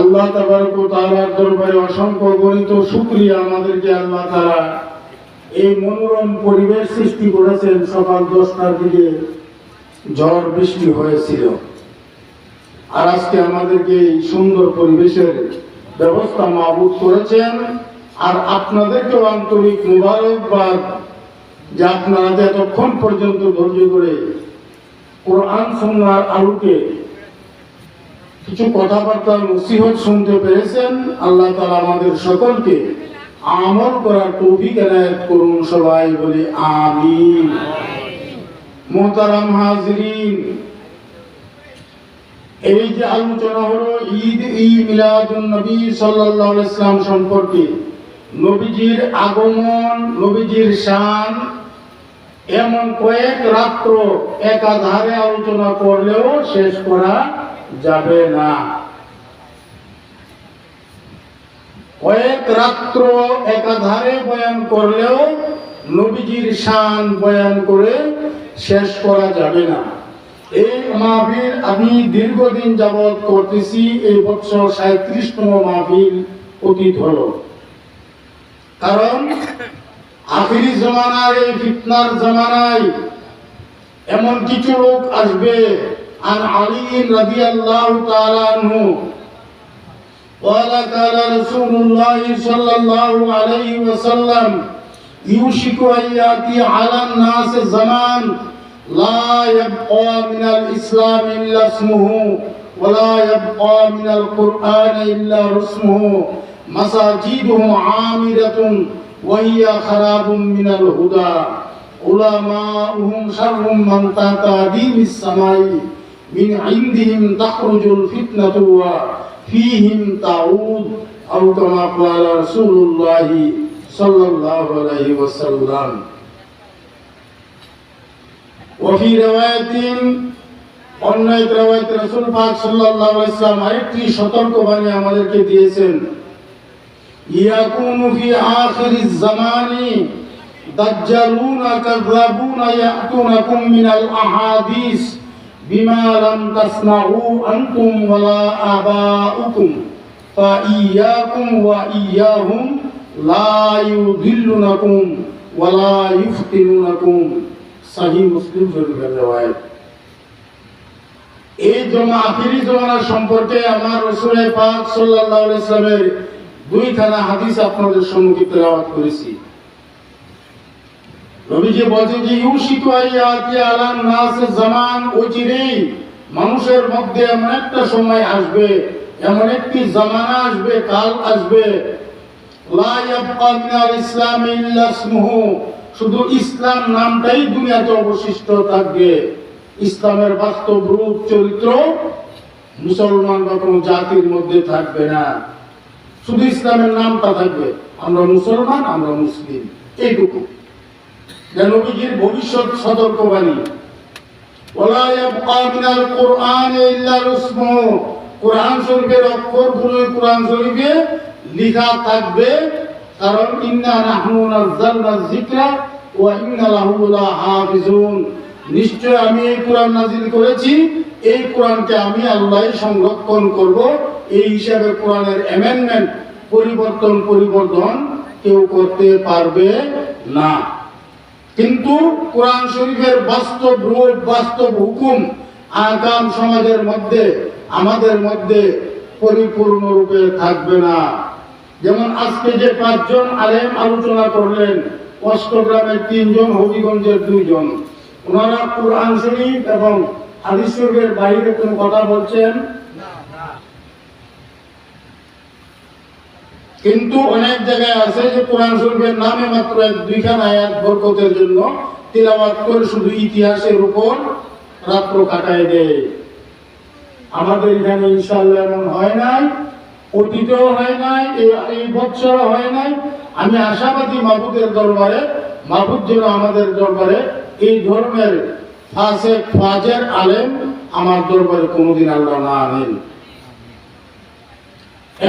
আল্লাহ ওয়া দরবারে অসংখ্য গণিত শুকরিয়া আমাদেরকে আল্লাহ তারা এই মনোরম পরিবেশ সৃষ্টি করেছেন সকাল দশটার দিকে। ঝড় বৃষ্টি হয়েছিল। আর আজকে আমাদেরকে এই সুন্দর পরিবেশের ব্যবস্থা মাবুদ করেছেন। আর আপনাদেরকেও আন্তরিক মুবারকবাদ যে আপনারা এতক্ষণ পর্যন্ত ধৈর্য করে কোরআন সুন্নার আলোকে কিছু কথাবার্তা নসিহত শুনতে পেরেছেন, আল্লাহ তালা আমাদের সকলকে আমল করার তৌফিক এনায়ত করুন সবাই বলে আমিন। মোহতারাম হাজরিন, এই যে আলোচনা হলো ঈদ ই মিলাদুন নবী সাল্লাল্লাহু আলাইহি ইসলাম সম্পর্কে, নবীজির আগমন, নবীজির শান, এমন কয়েক রাত্র একাধারে আলোচনা করলেও শেষ করা যাবে না। কয়েক রাত্র একাধারে বয়ান করলেও নবীজির শান বয়ান করে শেষ করা যাবে না। এই মাহফিল আমি দীর্ঘদিন যাবৎ করতেছি, এই বছর সাঁত্রিশতম মাহফিল অতীত হলো। কারণ আখিরি জমানায়, এই ফিতনার জমানায় এমন কিছু লোক আসবে عن علي رضي الله تعالى عنه قال قال رسول الله صلى الله عليه وسلم يوشك أن يأتي على الناس زمان لا يبقى من الإسلام إلا اسمه ولا يبقى من القرآن إلا رسمه مساجدهم عامدة وهي خراب من الهدى. علماؤهم شر من تحت السماء. من عندهم تخرج الفتنة وفيهم تعود أو كما قال رسول الله صلى الله عليه وسلم وفي رواية অন্য এক রেওয়ায়তে রাসূল পাক সাল্লাল্লাহু আলাইহি ওয়াসাল্লাম আরেকটি সতর্কবাণী আমাদেরকে দিয়েছেন ইয়াকুনু ফি আখিরিজ জামানি দাজ্জালুনা কাযাবুনা ইয়াতুনাকুম মিনাল আহাদিস বিমা লাম তাসমাউ আনতুম ওয়ালা আবাউকুম ফাইয়াকুম ওয়া ইয়াহুম লা ইউদিল্লুনাকুম ওয়ালা ইফতিনুনাকুম সহিহ মুসলিম শরীফের রিওয়ায়াত। এই জমা, আখিরি জমানা সম্পর্কে আমার রসুল পাক সাল্লাল্লাহু আলাইহি সাল্লামের দুইখানা হাদিস আপনাদের সম্মুখে তেলাওয়াত করেছি। নবীজি বলছেন যে, ইউশিকু আইয়াতি আলান নাস জামান? অচিরেই মানুষের মধ্যে এমন একটা সময় আসবে, এমন একটি জামানা আসবে, কাল আসবে। লা ইয়াবকা ইসলাম ইল্লা ইসমুহু। শুধু ইসলাম নামটাই দুনিয়াতে অবশিষ্ট থাকবে। ইসলামের বাস্তব রূপ, চরিত্র মুসলমান বা কোনো জাতির মধ্যে থাকবে না। শুধু ইসলামের নামটা থাকবে। আমরা মুসলমান, আমরা মুসলিম। এইটুকু। যা নবীজির ভবিষ্যৎ সতর্কবাণী। ওলা ইয়াবকা মিনাল কুরআন ইল্লা রুসমু কোরআন শরীফের অক্ষরগুলো কোরআন শরীফে লেখা থাকবে, কারণ ইন্না নাহনু নাযালনা যিকরা ওয়া ইন্না লাহু লাহাফিজুন নিশ্চয় আমি এই কোরআন নাজিল করেছি, এই কোরআনকে আমি আল্লাহ সংরক্ষণ করব। এই হিসাবে কোরআনের অ্যামেন্ডমেন্ট পরিবর্তন পরিবর্তন কেউ করতে পারবে না। কিন্তু কোরআন শরীফের বাস্তব রূপ, বাস্তব হুকুম আগাম সমাজের মধ্যে, আমাদের মধ্যে পরিপূর্ণ রূপে থাকবে না। যেমন আজকে যে পাঁচজন আলেম আলোচনা করলেন, অষ্টগ্রামের তিনজন, হবিগঞ্জের দুইজন। ওনারা কোরআন শরীফ এবং হাদিস বাইরে কোনো কথা বলছেন? কিন্তু অনেক জায়গায় আছে যে কোরআন শরীফের নামে মাত্র এক দুইখানা আয়াত বরকতের জন্য তিলাওয়াত করে শুধু ইতিহাসের উপর রাত্র কাটায় দেয়। আমাদের এখানে ইনশাআল্লাহ এমন হয় নাই, অতীতেও হয় নাই, এই- বছর হয় নাই। আমি আশাবাদী মাহবুদের দরবারে মাহবুদ যেন আমাদের দরবারে এই ধর্মের ফাসেক ফাজের আলেম আমার দরবারে কোনোদিন আল্লাহ না আনেন।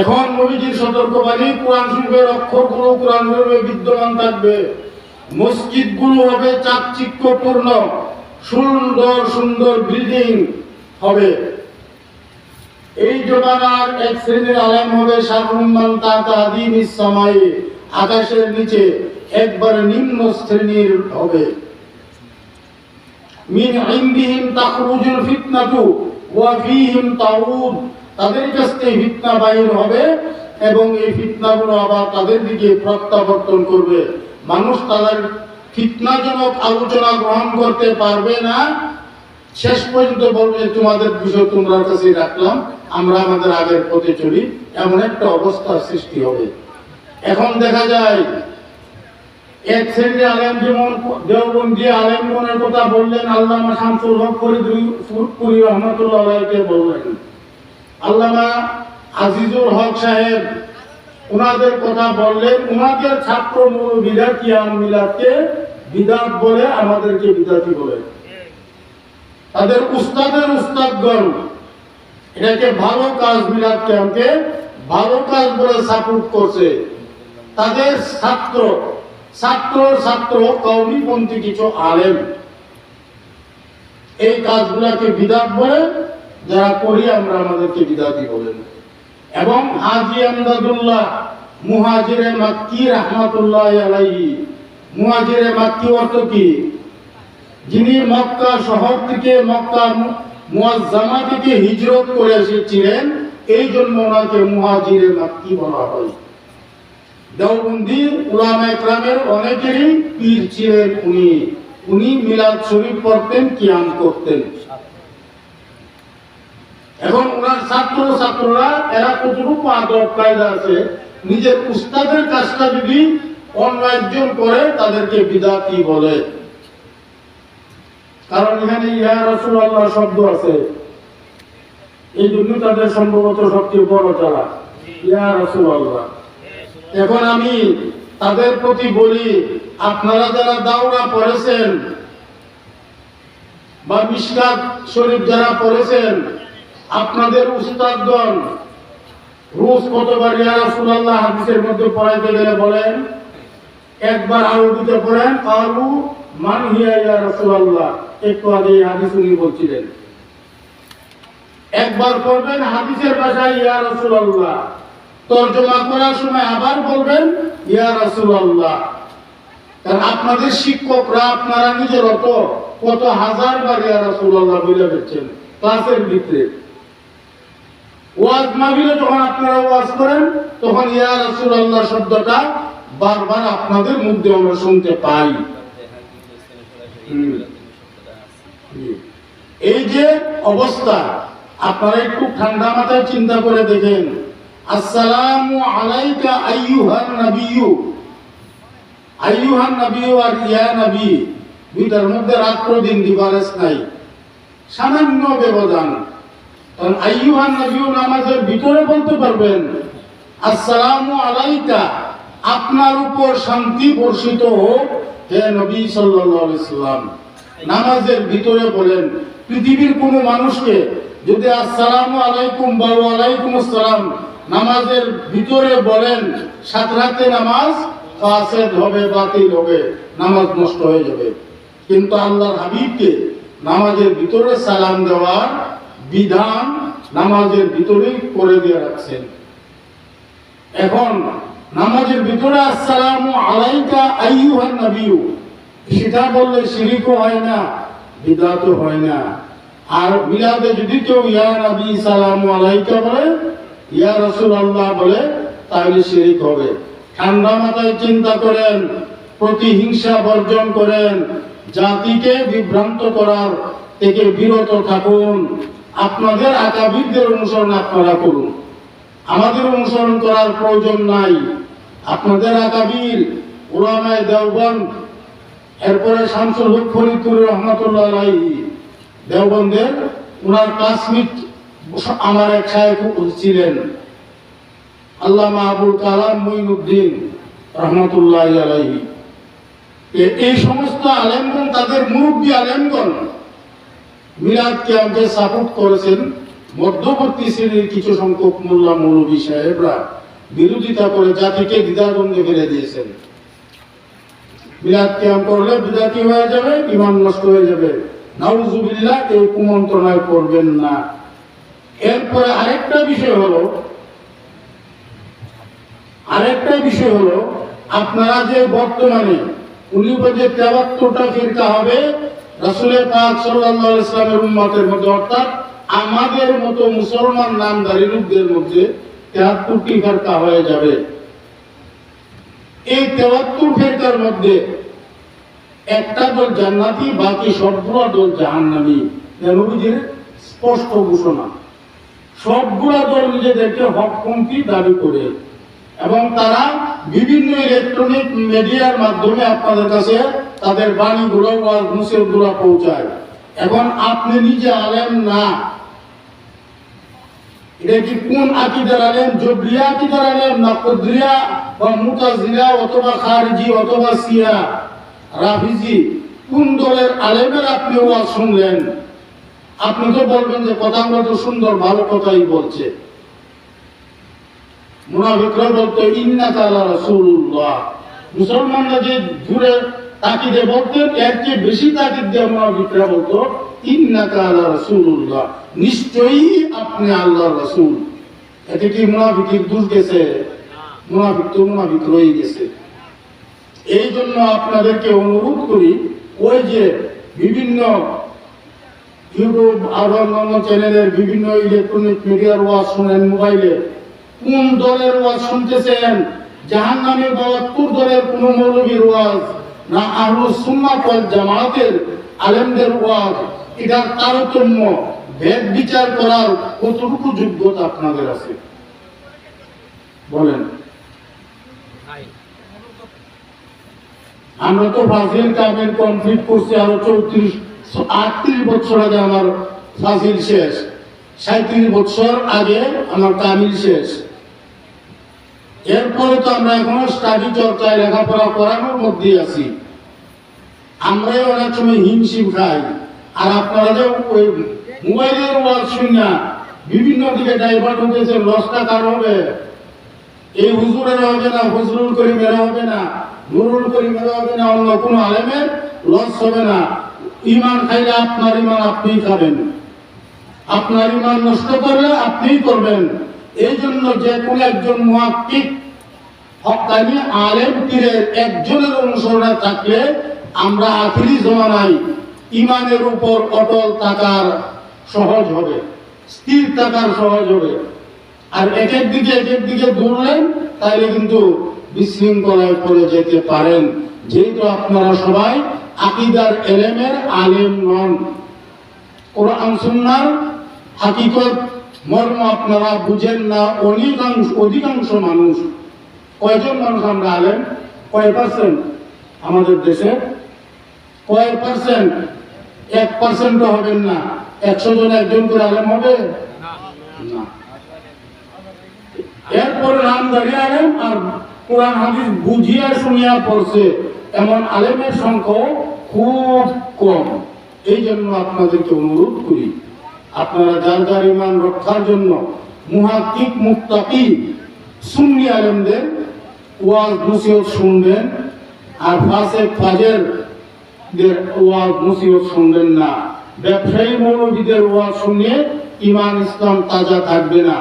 এখন নবীজির সতর্কবাণী, কোরআন শরীফের অক্ষরগুলো কোরআন শরীফে বিদ্যমান থাকবে। মসজিদগুলো হবে চাকচিক্যপূর্ণ, সুন্দর সুন্দর বিল্ডিং হবে। এই জমানার এক শ্রেণির আলেম হবে সারুম্মান তাতা ইসমায়ে আকাশের নিচে একবার নিম্ন শ্রেণির হবে। মিন ইন্দিহিম তাখরুজুল ফিতনাতু, ওয়া ফীহিম তাউদ তাদের কাছ থেকে ফিতনা বাহির হবে এবং এই ফিতনাগুলো আবার তাদের দিকে প্রত্যাবর্তন করবে। মানুষ তাদের ফিতনাজনক আলোচনা গ্রহণ করতে পারবে না। শেষ পর্যন্ত বলবে, তোমাদের বিষয় তোমরা কাছে রাখলাম, আমরা আমাদের আগের পথে চলি। এমন একটা অবস্থার সৃষ্টি হবে। এখন দেখা যায়, এক শ্রেণির আলেম যেমন দেওবন্দি আলেমগণের কথা বললেন আল্লাহ শামসুল হক ফরিদুল ফুরপুরি রহমতুল্লাহ বললেন আল্লামা আজিজুল হক সাহেব ওনাদের কথা বললেন ওনাদের ছাত্র মৌলবীরা কিয়াম মিলাদকে বিদাত বলে আমাদেরকে বিদাতি বলে। তাদের উস্তাদের উস্তাদগণ, এটাকে ভালো কাজ মিলাদ ক্যাম্পকে ভালো কাজ বলে সাপোর্ট করছে। তাদের ছাত্র ছাত্র ছাত্র কৌমিপন্থী কিছু আলেম, এই কাজগুলাকে বিদাত বলে যারা করি আমরা আমাদেরকে বিদাতি বলেন। এবং হাজি আমদাদুল্লাহ, মুহাজিরে মাক্কি রহমাতুল্লাহ আলাইহি। মুহাজিরে মাক্কি অর্থ কি? যিনি মক্কা শহর থেকে মক্কা মুয়াজ্জামা থেকে হিজরত করে এসেছিলেন, এই জন্য ওনাকে মুহাজিরে মাক্কি বলা হয়। দেওবন্দি উলামা একরামের অনেকেরই পীর ছিলেন উনি। উনি মিলাদ শরীফ পড়তেন, কিয়াম করতেন। এখন ওনার ছাত্র ছাত্ররা, এরা কতটুকু আদব কায়দা আছে। নিজের উস্তাদের কাজটা যদি অন্য একজন করে, তাদেরকে বিদাতি বলে। কারণ এখানে ইয়া রসুল আল্লাহ শব্দ আছে। এই জন্য তাদের সম্ভবত সবচেয়ে বড় চালা ইয়া রসুল আল্লাহ এখন আমি তাদের প্রতি বলি, আপনারা যারা দাওরা পড়েছেন, বা মিশকাত শরীফ যারা পড়েছেন আপনাদের উস্তাদগণ রোজ কতবার ইয়া রাসূলুল্লাহ হাদিসের মধ্যে পড়াইতে গেলে বলেন, একবার আরবিতে পড়েন, কালু মান হিয়া ইয়া রাসূলুল্লাহ। একটু আগে হাদিস উনি বলছিলেন। একবার পড়বেন হাদিসের ভাষায় ইয়া রাসূলুল্লাহ। তর্জমা করার সময় আবার বলবেন ইয়া রাসূলুল্লাহ। কারণ আপনাদের শিক্ষকরা, আপনারা নিজের অত কত হাজার বার ইয়া রাসূলুল্লাহ বলে দিচ্ছেন ক্লাসের ভিতরে। ওয়াজ মাহফিলে যখন আপনারা ওয়াজ করেন, তখন ইয়া রাসূলুল্লাহ শব্দটা বারবার আপনাদের মুখ আমরা শুনতে পাই। এই যে অবস্থা, আপনারা একটু ঠান্ডা মাথায় চিন্তা করে দেখেন। আসসালামু আলাইকা আইয়ুহান নাবিয়্যু। আইয়ুহান নাবিয়্যু আর ইয়া নবী। দুইটার মধ্যে রাত্র দিন ডিফারেন্স নাই। সামান্য ব্যবধান। কারণ আইয়ুহান নবিয়্যু নামাজের ভিতরে বলতে পারবেন, আসসালামু আলাইকা আপনার উপর শান্তি বর্ষিত হোক। হে নবী সাল্লাম, নামাজের ভিতরে বলেন, পৃথিবীর কোনো মানুষকে যদি আসসালামু আলাইকুম বা ওয়ালাইকুম আসসালাম নামাজের ভিতরে বলেন, সাত রাতে নামাজ ফাসেদ হবে, বাতিল হবে, নামাজ নষ্ট হয়ে যাবে। কিন্তু আল্লাহর হাবিবকে নামাজের ভিতরে সালাম দেওয়ার বিধান নামাজের ভিতরেই করে দিয়ে রাখছেন। এখন নামাজের ভিতরে আসসালামু আলাইকা আইয়ুহান নবিয়্যু। সেটা বললে শিরিকও হয় না, বিদাতও হয় না। আর মিলাদে যদি কেউ ইয়া নবী সালাম আলাইকা বলে, ইয়া রাসূলুল্লাহ বলে, তাহলে শিরিক হবে। ঠান্ডা মাথায় চিন্তা করেন, প্রতিহিংসা বর্জন করেন, জাতিকে বিভ্রান্ত করার থেকে বিরত থাকুন। আপনাদের আকাবিরদের অনুসরণ আপনারা করুন। আমাদের অনুসরণ করার প্রয়োজন নাই। আপনাদের আকাবির ওলামায় দেওবন্দ, এরপরে শামসুল হক ফরিদপুর রহমতুল্লাহ দেওবন্দের ওনার ক্লাসমেট আমার এক সাহেব ছিলেন। আল্লাহ আবুল কালাম মঈনুদ্দিন রহমতুল্লাহ এই সমস্ত আলেমগণ, তাদের মুরব্বী আলেমগণ মিলাদকে আমাকে সাপোর্ট করেছেন মধ্যবর্তী শ্রেণির কিছু সংখ্যক মোল্লা মৌলবী সাহেবরা। বিরোধিতা করে জাতিকে দ্বিধাদ্বন্দ্বে ফেলে দিয়েছেন। মিলাদ ক্যাম্প করলে বিদাতি হয়ে যাবে, ইমান নষ্ট হয়ে যাবে। নাউজুবিল্লাহ এই কুমন্ত্রণায় করবেন না। এরপরে আরেকটা বিষয় হলো, আরেকটা বিষয় হলো, আপনারা যে বর্তমানে উনি যে তেবাত্তরটা ফিরকা হবে রাসুলের পাক সাল্লাল্লাহু ইসলামের উম্মতের মধ্যে, অর্থাৎ আমাদের মতো মুসলমান নামধারী লোকদের মধ্যে তেহাত্তরটি ফেরকা হয়ে যাবে। এই তেহাত্তর ফেরকার মধ্যে একটা দল জান্নাতি, বাকি সবগুলো দল জাহান্নামী। নবীজির স্পষ্ট ঘোষণা। সবগুলো দল নিজেদেরকে হকপন্থী দাবি করে। এবং তারা বিভিন্ন ইলেকট্রনিক মিডিয়ার মাধ্যমে আপনাদের কাছে তাদের বাণীগুলো ওয়াজ মুসিবগুলো পৌঁছায়। এখন আপনি নিজে আলেম না, এটা কি কোন আকিদার আলেম? জবরিয়া আকিদার আলেম না কদ্রিয়া বা মুতাজিলা অথবা খারিজি অথবা সিয়া রাফিজি, কোন দলের আলেমের আপনি ওয়াজ শুনলেন? আপনি তো বলবেন যে কথাগুলো তো সুন্দর, ভালো কথাই বলছে। মুনাফিকরা বলতো ইন্না তালা রাসূলুল্লাহ। মুসলমানরা যে দূরে তাকিদে বলতেন, এর চেয়ে বেশি তাকিদ দিয়ে মুনাফিকরা বলতো ইন্না তালা রাসূলুল্লাহ। নিশ্চয়ই আপনি আল্লাহর রাসূল। এতে কি মুনাফিকের দূর গেছে? মুনাফিক তো মুনাফিক রয়ে গেছে। এই জন্য আপনাদেরকে অনুরোধ করি, ওই যে বিভিন্ন ইউটিউব আর অন্যান্য চ্যানেলের বিভিন্ন ইলেকট্রনিক মিডিয়ার ওয়াজ শুনেন মোবাইলে কোন দলের ওয়াজ শুনতেছেন? জাহান নামে বাহাত্তর দলের কোন মৌলবীর ওয়াজ, না আহলু সুন্নাত ওয়াল জামাতের আলেমদের ওয়াজ, এটার তারতম্য, ভেদ বিচার করার কতটুকু যোগ্যতা আপনাদের আছে? বলেন। আমরা তো ফাজিল কামেল কমপ্লিট করছি, আরও চৌত্রিশ, আটত্রিশ বছর আগে আমার ফাজিল শেষ সাঁত্রিশ বছর আগে আমার কামিল শেষ। এরপরে তো আমরা এখনও স্টাডি চর্চায় লেখাপড়া করানোর মধ্যে আছি। আমরাই অনেক সময় হিমশিম খাই। আর আপনারা যে ওই মোবাইলের ওয়াজ শুনিয়া বিভিন্ন দিকে ডাইভার্ট হতেছে লসটা কার হবে? এই হুজুরের হবে না হুজরুল করিমের হবে না, নুরুল করিমের হবে না, অন্য কোনো আলেমের লস হবে না। ইমান খাইলে আপনার ইমান আপনিই খাবেন। আপনার ইমান নষ্ট করলে আপনিই করবেন। এই জন্য যে কোন একজন মুহাক্কিক হকানি আলেম, পীরের একজনের অনুসরণে থাকলে আমরা আখিরি জমানায় ইমানের উপর অটল থাকার সহজ হবে, স্থির থাকার সহজ হবে। আর এক এক দিকে এক এক দিকে দৌড়লেন তাহলে কিন্তু বিশৃঙ্খলায় পড়ে যেতে পারেন। যেহেতু আপনারা সবাই আকিদার এলেমের আলেম নন, কোরআন, সুন্নার হাকিকত মর্ম আপনারা বুঝেন না, অধিকাংশ অধিকাংশ মানুষ, কয়জন মানুষ আমরা আলেন কয় পার্সেন্ট আমাদের দেশে? কয় পার্সেন্ট এক পার্সেন্টও হবেন না। একশো জন একজন করে আলেম হবে? না। এরপরে দাঁড়িয়ে আলেম আর কোরআন, হাদিস বুঝিয়া শুনিয়া পড়ছে, এমন আলেমের সংখ্যাও খুব কম। এই জন্য আপনাদেরকে অনুরোধ করি। আপনারা যার ইমান রক্ষার জন্য মুহাক্কিক মুক্তাকি সুন্নি আলেমদের ওয়াজ নসিহত শুনবেন আর ফাঁসে ফাজের ওয়াজ নসিহত শুনবেন না। ব্যবসায়ী মৌলবীদের ওয়াজ শুনিয়ে ইমান, ইসলাম তাজা থাকবে না।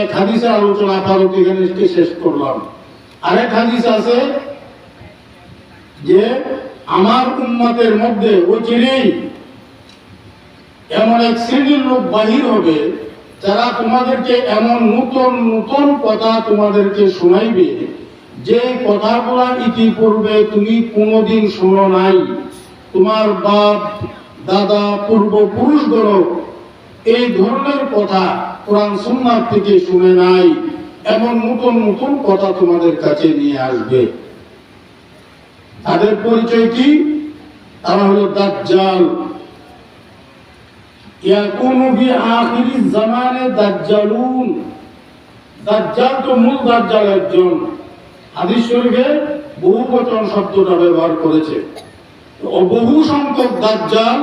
এক হাদিসের আলোচনা আপাতত এখানে শেষ করলাম। আরেক হাদিস আছে যে, আমার উম্মতের মধ্যে ওই চিরেই এমন এক শ্রেণির লোক বাহির হবে, যারা তোমাদেরকে এমন নতুন নতুন কথা তোমাদেরকে শোনাইবে, যে কথাগুলা ইতিপূর্বে তুমি কোনোদিন শোনো নাই। তোমার বাপ, দাদা পূর্বপুরুষগণ এই ধরনের কথা কোরআন সুন্নাত থেকে শুনে নাই, এমন নতুন নতুন কথা তোমাদের কাছে নিয়ে আসবে। তাদের পরিচয় কি? তারা হলো দাজ্জাল। জামানে দাজ্জালুন। দাজ্জাল দাজ্জাল বহু বচন শব্দটা ব্যবহার করেছে। বহু সংখ্যক দাজ্জাল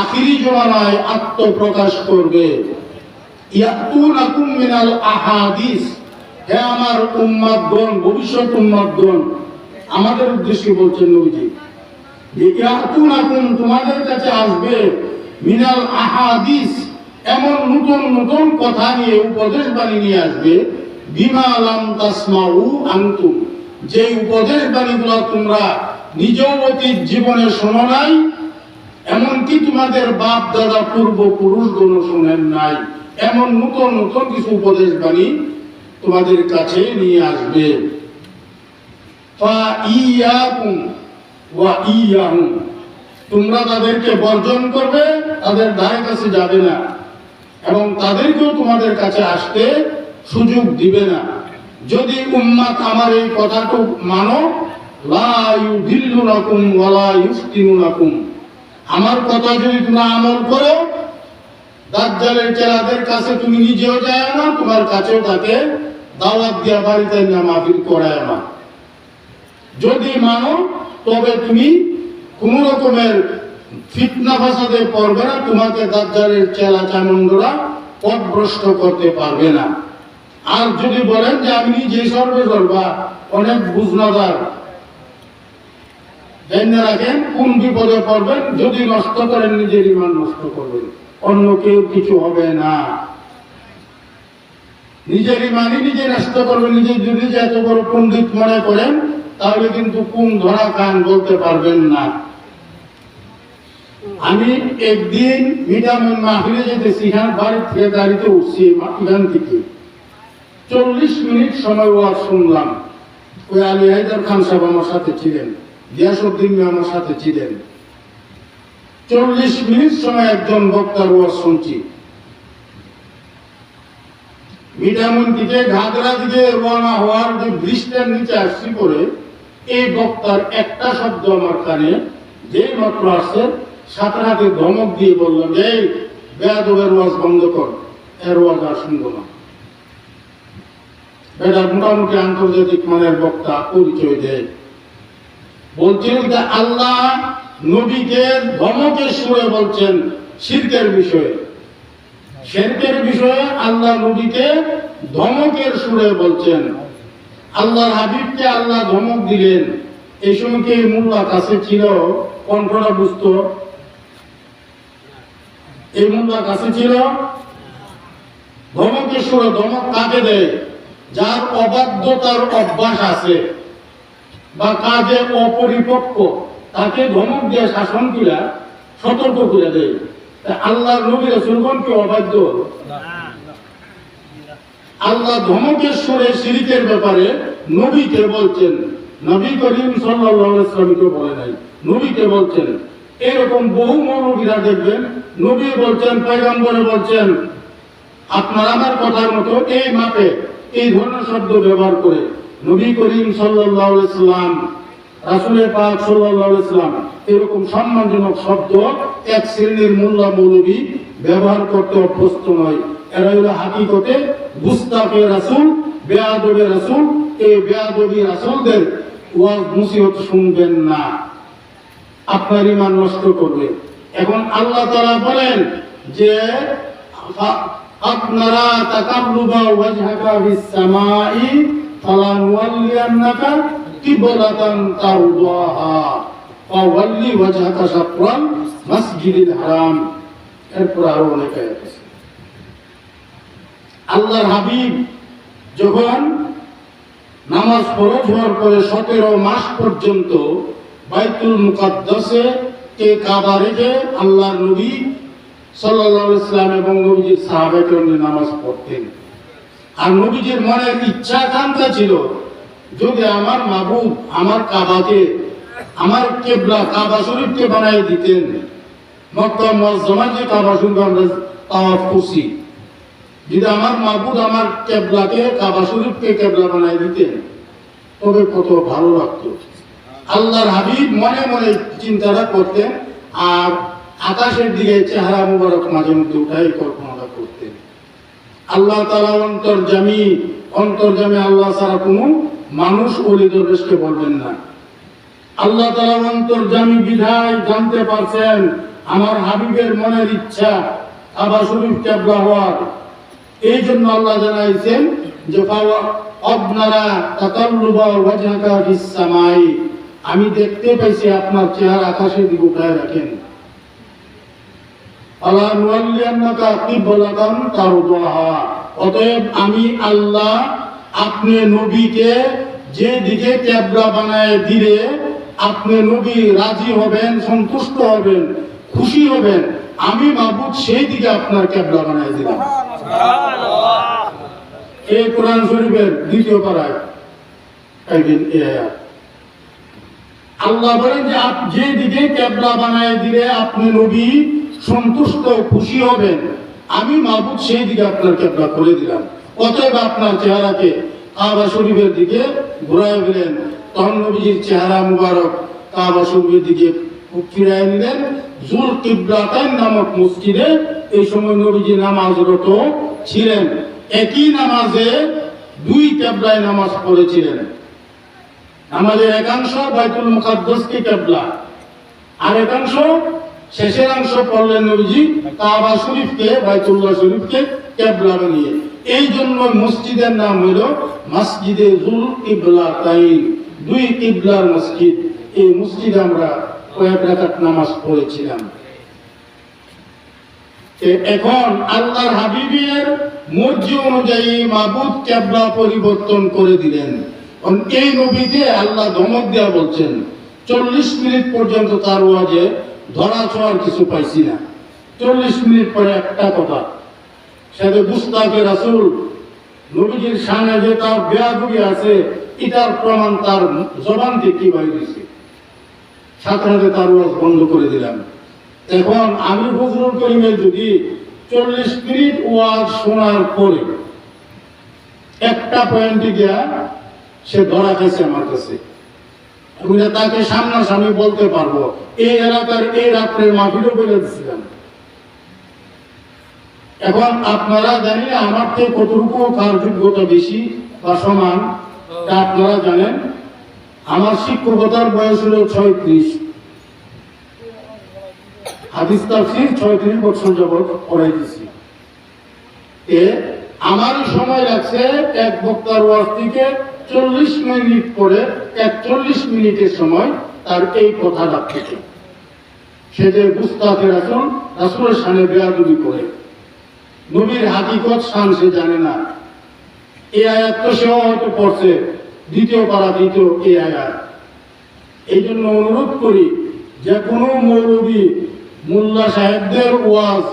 আখিরি জমানায় আত্মপ্রকাশ করবে। ইয়াতুনাকুম মিনাল আহাদিস। হে আমার উম্মাদগণ, ভবিষ্যৎ উম্মাদগণ, আমাদের উদ্দেশ্যে বলছেন নবীজি তোমাদের কাছে আসবে। মিনাল আহাদিস, এমন নতুন নতুন কথা নিয়ে উপদেশ বাণী নিয়ে আসবে, বিমা আলাম তাসমাউ আনতুম। যে উপদেশ বাণীগুলো তোমরা নিজেও অতীত জীবনে শোনো নাই, এমনকি তোমাদের বাপ দাদা পূর্বপুরুষগণ শোনেন নাই, এমন নতুন নতুন কিছু উপদেশ বাণী তোমাদের কাছে নিয়ে আসবে। ফা ইয়াকুম ওয়া ইয়াহুম। তোমরা তাদেরকে বর্জন করবে, তাদের ধারে কাছে যাবে না। এবং তাদেরকেও তোমাদের কাছে আসতে সুযোগ দিবে না। যদি উম্মাত আমার এই কথাটুকু মানো আমার কথা যদি তোমরা আমল করো, দাজ্জালের চেলাদের কাছে তুমি নিজেও যায় না, তোমার কাছেও তাকে দাওয়াত দিয়া বাড়িতে না মাহফিল করায় না। যদি মানো, তবে তুমি কোন রকমের ফিতনা ফাসাদে পড়বে না, তোমাকে দাজ্জালের চেলা চামুন্ডরা পথভ্রষ্ট করতে পারবে না। আর যদি বলেন যে আমি নিজে সর্বে সর্বা অনেক বুঝনাদার, জেনে রাখেন কোন বিপদে পড়বেন, যদি নষ্ট করেন নিজের ইমান নষ্ট করবেন, অন্য কেউ কিছু হবে না। নিজের ইমানই নিজে নষ্ট করবেন নিজে যদি যে এত বড় পণ্ডিত মনে করেন তাহলে কিন্তু কোন ধরা কান বলতে পারবেন না। আমি একদিন ভিটামিন মাহফিলে যেতেছি, এখান বাড়ি থেকে গাড়িতে উঠছি এখান থেকে। চল্লিশ মিনিট সময় ওয়াজ শুনলাম। ওই আলী হায়দার খান সাহেব আমার সাথে ছিলেন গিয়াসুদ্দিন আমার সাথে ছিলেন। চল্লিশ মিনিট সময় একজন বক্তার ওয়াজ শুনছি। মিঠামন দিকে, ঘাগরা দিকে রওনা হওয়ার যে ব্রিজটার নিচে আসছি করে এই বক্তার একটা শব্দ আমার কানে যেই মাত্র আসছে, সাথে ধমক দিয়ে বললাম এই বেয়াদবের ওয়াজ বন্ধ কর, এর ওয়াজ আর শুনব না। এটা মোটামুটি আন্তর্জাতিক মানের বক্তা, পরিচয় দেয় বলছেন যে আল্লাহ নবীকে ধমকের সুরে বলছেন শিরকের বিষয়ে। শিরকের বিষয়ে আল্লাহ নবীকে ধমকের সুরে বলছেন। আল্লাহর হাবিবকে আল্লাহ ধমক দিলেন। এই সময় কি মোল্লা কাছে ছিল? কণ্ঠটা বুঝতো? এই মোল্লা কাছে ছিল? ধমকের সুরে ধমক কাকে দেয়? যার অবাধ্যতার অভ্যাস আছে বা কাজে অপরিপক্ক, তাকে ধমক দিয়ে শাসন কিলা সতর্ক করে দেয়। আল্লাহর নবী রসুলগণ কি অবাধ্য? আল্লাহ ধমকের সুরে শিরিকের ব্যাপারে নবীকে বলছেন, নবী করিম সাল্লামকে বলে নাই, নবীকে বলছেন। এরকম বহু মৌলবীরা দেখবেন, নবী বলছেন, পয়গম্বরে বলছেন, আপনার আমার কথার মতো এই মাপে এই ধরনের শব্দ ব্যবহার করে নবী করিম সাল্লাম রাসুলের পাক সাল্লাম এরকম সম্মানজনক শব্দ এক শ্রেণির মোল্লা মৌলবী ব্যবহার করতে অভ্যস্ত নয়। এরা হলো হাকিকতে গুস্তাফে রাসুল বেয়াদবে রাসুল, এই বেয়াদবি রাসুলদের ওয়াজ মুসিবত শুনবেন না। আপনার ইমান নষ্ট করবে এখন আল্লাহ তাআলা বলেন যে আপনারা তাকাল্লুবা ওয়াজহাকা ফিস সামাই ফালানুওয়াল্লিয়ান্নাকা কিবলাতান তারদাহা, ফাওয়াল্লি ওয়াজহাকা শাতরাল মাসজিদিল হারাম। এরপর আরও অনেক আছে। আল্লাহর হাবিব যখন নামাজ ফরজ হওয়ার পরে সতেরো মাস পর্যন্ত বাইতুল মুকাদ্দাসে কে কাবা রেখে আল্লাহর নবী আলাইহি ইসলাম এবং নবীজির সাহাবায়ে নামাজ পড়তেন। আর নবীজির মনের ইচ্ছা আকাঙ্ক্ষা ছিল, যদি আমার মাবুদ আমার কাবাকে, আমার কেবলা কাবা শরীফকে বানাই দিতেন, মক্কা মুআজ্জামা যে কাবা শরীফ আমরা তাওয়াফ করছি। যদি আমার মাবুদ আমার কেবলাকে কাবা শরীফকে কেবলা বানাই দিতেন তবে কত ভালো লাগতো। আল্লাহর হাবিব মনে মনে চিন্তাটা করতেন, আর আকাশের দিকে চেহারা মুবারক মাঝে মধ্যে উঠাই কল্পনাটা করতেন। আল্লাহ তালা অন্তর্জামী অন্তর্জামী আল্লাহ ছাড়া কোনো মানুষ অলি দরবেশকে বলবেন না। আল্লাহ তালা অন্তর্জামী বিধায় জানতে পারছেন, আমার হাবিবের মনের ইচ্ছা আবার শরীফ কেবলা হওয়ার। এই জন্য আল্লাহ জানাইছেন যে আমি দেখতে পাইছি আপনার চেহারা আকাশের দিকে উঠায় রাখেন। আলা নুয়াল্লিয়ান্নাকা কিবলাতান তারদাহা অতএব আমি আল্লাহ আপনি নবীকে যে দিকে ক্যাবলা বানায় দিলে আপনি নবী রাজি হবেন, সন্তুষ্ট হবেন, খুশি হবেন। আমি মাহবুদ সেই দিকে আপনার ক্যাবলা বানায় দিলাম। এই কোরআন শরীফের দ্বিতীয় পাড়ায় একদিন এই আয়াত। আল্লাহ বলেন যে আপ যে দিকে ক্যাবলা বানায় দিলে আপনি নবী সন্তুষ্ট খুশি হবেন। আমি মাহবুদ সেই দিকে আপনার ক্যাবলা করে দিলাম। অতএব আপনার চেহারাকে কাবা শরীফের দিকে ঘুরাই দিলেন। তখন নবীজির চেহারা মুবারক কাবা শরীফের দিকে ফিরাই নিলেন জুল কিবলাতাইন নামক মসজিদে এই সময় নবীজি নামাজরত ছিলেন। একই নামাজে দুই ক্যাবলায় নামাজ পড়েছিলেন। আমাদের একাংশ বাইতুল মুকাদ্দাসকে কেবলা। আর একাংশ শেষের অংশ পড়লেন নবীজি কাবা শরীফকে, বাইতুল্লাহ শরীফকে কেবলা বানিয়ে। এই জন্য মসজিদের নাম হইল মসজিদে জুল কিবলা তাই দুই কিবলার মসজিদ। এই মসজিদে আমরা কয়েক রাকাত নামাজ পড়েছিলাম। এখন আল্লাহর হাবিবের মর্জি অনুযায়ী মাবুদ ক্যাবলা পরিবর্তন করে দিলেন। এই নবীতে আল্লাহ ধমক দেওয়া বলছেন, চল্লিশ মিনিট পর্যন্ত তার ওয়াজে ধরা ছোঁয়ার কিছু পাইছি না। চল্লিশ মিনিট পরে একটা কথা সাথে গুস্তাকে রাসুল নবীজির সামনে যে তার বেয়াদুবি আছে, এটার প্রমাণ তার জবান থেকে কি বাইরেছে সাথে তার বন্ধ করে দিলাম। এখন আমি ফজলুল করিমের যদি চল্লিশ মিনিট ওয়াজ শোনার পরে একটা পয়েন্টে গিয়া সে ধরা খাইছে আমার কাছে। আমি তাকে সামনাসামনি বলতে পারব, এই এলাকার এই রাত্রের মাহফিলও বলে দিচ্ছিলাম এখন আপনারা জানি আমার থেকে কতটুকু কার যোগ্যতা বেশি বা সমান আপনারা জানেন। আমার শিক্ষকতার বয়স হলো ছয়ত্রিশ। হাদিস তাফসির ছয়ত্রিশ বছর যাবৎ পড়াইতেছি এ আমারই সময় লাগছে এক বক্তার ওয়াজ থেকে চল্লিশ মিনিট পরে একচল্লিশ মিনিটের সময় তার এই কথা রাখতেছে সে যে গুস্তাকে রাসুল, রাসুলের সামনে বেয়াদুবি করে। নবীর হাকিকত শান সে জানে না। এই আয়াত তো সেও হয়তো পড়ছে। দ্বিতীয় পারা দ্বিতীয় এই আয়াত এই জন্য অনুরোধ করি, যে কোনো মৌলবী, মোল্লা সাহেবদের ওয়াজ,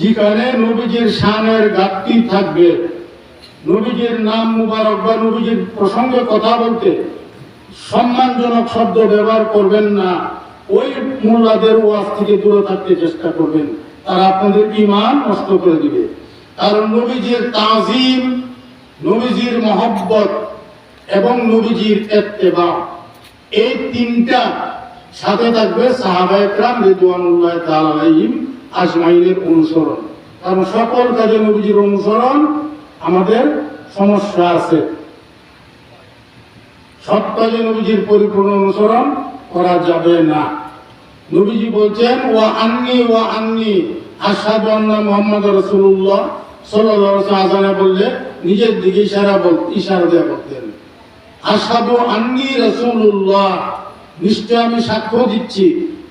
যেখানে নবীজির শানের ঘাটতি থাকবে, নবীজির নাম মুবারক বা নবীজির প্রসঙ্গে কথা বলতে সম্মানজনক শব্দ ব্যবহার করবেন না, ওই মোল্লাদের ওয়াজ থেকে দূরে থাকতে চেষ্টা করবেন। তারা আপনাদের ইমান নষ্ট করে দিবে। কারণ নবীজির তাজিম, নবীজির মহব্বত এবং নবীজির এত্তেবা এই তিনটা সাথে থাকবে সাহাবায়করাম রিদুয়ানুল্লাহ তালাহিম আজমাইনের অনুসরণ। কারণ সকল কাজে নবীজির অনুসরণ আমাদের সমস্যা আছে। সব কাজে নবীজির পরিপূর্ণ অনুসরণ করা যাবে না। নবীজি বলছেন ও আন্নি ও আন্নি আসাদ মোহাম্মদ রসুল্লাহ সাল্লাহ আসানা বললে, নিজের দিকে ইশারা ইশারা দেওয়া বলতেন। আশহাদু আন্নি রাসূলুল্লাহ। নিশ্চয় আমি সাক্ষ্য দিচ্ছি।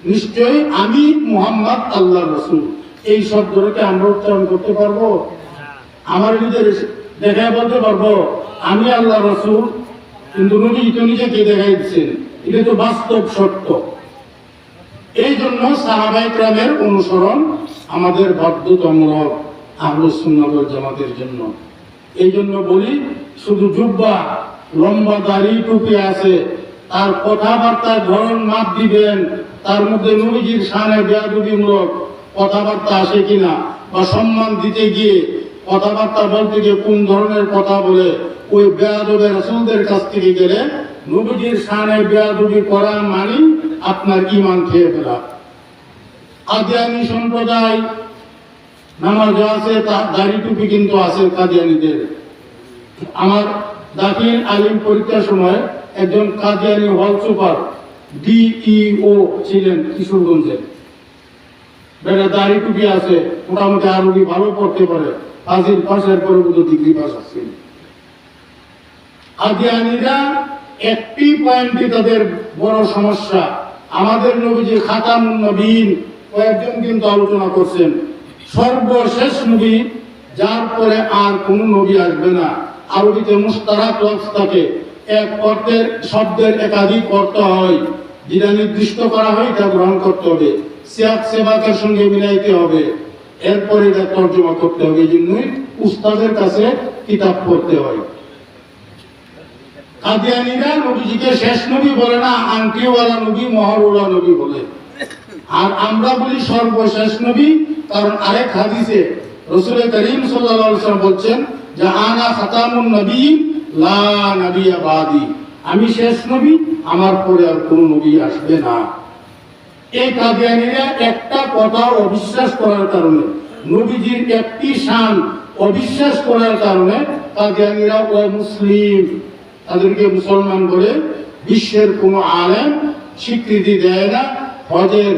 নিশ্চয়ই আমি মুহাম্মদ আল্লাহর রাসূল। এই শব্দটাকে আমরা উচ্চারণ করতে পারব? আমার নিজের দেখায় বলতে পারব, আমি আল্লাহ রসুল, কিন্তু নবী তো নিজেকে দেখাই দিচ্ছেন। এটা তো বাস্তব সত্য। এই জন্য সাহাবাইকরামের অনুসরণ আমাদের বাধ্যতামূলক আহলুসুন্নাত জামাতের জন্য। এই জন্য বলি, শুধু জুব্বা লম্বা দাড়ি টুপি আছে। তার কথাবার্তার ধরন মাপ দিবেন। তার মধ্যে নবীজির সামনে বেয়াদুবিমূলক কথাবার্তা আসে কিনা বা সম্মান দিতে গিয়ে কথাবার্তা বলতে গিয়ে কোন ধরনের কথা বলে, ওই বেয়াদবের রসুলদের কাছ থেকে গেলে নবীজির সামনে বেয়াদবি করা মানে আপনার ইমান খেয়ে ফেলা। কাদিয়ানি সম্প্রদায় নামাজ আছে, তা দাড়ি টুপি কিন্তু আছে কাদিয়ানিদের। আমার দাখিল আলিম পরীক্ষার সময় একজন কাদিয়ানি হল সুপার, ডিইও ছিলেন কিশোরগঞ্জের বেটা দাড়ি টুপি আছে, মোটামুটি আরবি ভালো পড়তে পারে। ফাজিল পাশের পরে কিন্তু ডিগ্রি পাস আছে কাদিয়ানিরা একটি পয়েন্টই তাদের বড় সমস্যা। আমাদের নবীজি খাতাম নবীন কয়েকজন কিন্তু আলোচনা করছেন। সর্বশেষ নবী, যার পরে আর কোন নবী আসবে না। আরবিতে মুস্তারাক লফজ থাকে এক অর্থের শব্দের একাধিক অর্থ হয়, যেটা নির্দিষ্ট করা হয় তা গ্রহণ করতে হবে। সিয়াক সেবাকের সঙ্গে মিলাইতে হবে। এরপরে এটা তর্জমা করতে হবে, এই জন্যই উস্তাদের কাছে কিতাব পড়তে হয়। কাদিয়ানিরা নবীজিকে শেষ নবী বলে না, আংটিওয়ালা নবী, মহরওয়ালা নবী বলে। আর আমরা বলি সর্বশেষ নবী, কারণ আরেক হাদিসে রসুল করিম সাল্লাল্লাহু বলছেন আনা খাতামুন নবী, লা নবিয়া বাদি। আমি শেষ নবী, আমার পরে আর কোনো নবী আসবে না। এই কাদিয়ানিরা একটা কথা অবিশ্বাস করার কারণে, নবীজির একটি শান অবিশ্বাস করার কারণে কাদিয়ানিরা মুসলিম, তাদেরকে মুসলমান বলে বিশ্বের কোনো আলেম স্বীকৃতি দেয় না, হজের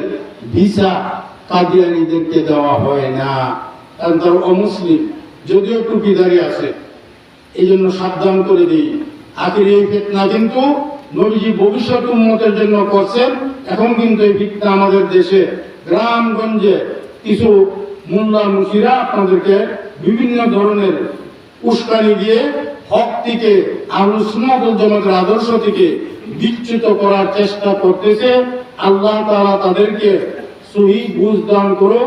ভিসা কাদিয়ানিদেরকে দেওয়া হয় না। কারণ তারা অমুসলিম। যদিও টুপিদারি আছে। এই জন্য সাবধান করে দিই। আখির এই ফিতনা কিন্তু নবীজি ভবিষ্যৎ উন্মতের জন্য করছেন। এখন কিন্তু এই ফিতনা আমাদের দেশে, গ্রামগঞ্জে কিছু মোল্লা মুসিরা আপনাদেরকে বিভিন্ন ধরনের উস্কানি দিয়ে হক থেকে আদর্শ থেকে বিচ্যুত করার চেষ্টা করতেছে। আল্লাহ তারা তাদেরকে সহি বুঝ দান করো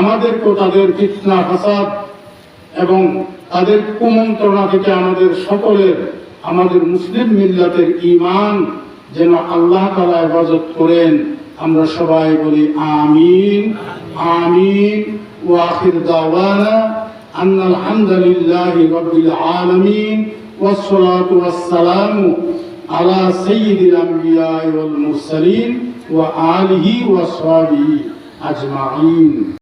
আমাদেরকেও তাদের ফিতনা, ফাসাদ এবং তাদের কুমন্ত্রণা থেকে আমাদের সকলের আমাদের মুসলিম মিল্লাতের ইমান যেন আল্লাহ তালা হেফাজত করেন আমরা সবাই বলি আমিন আমিন ও আখির দাওয়ানা أن الحمد لله رب العالمين والصلاة والسلام على سيد الأنبياء والمرسلين وآله وصحبه أجمعين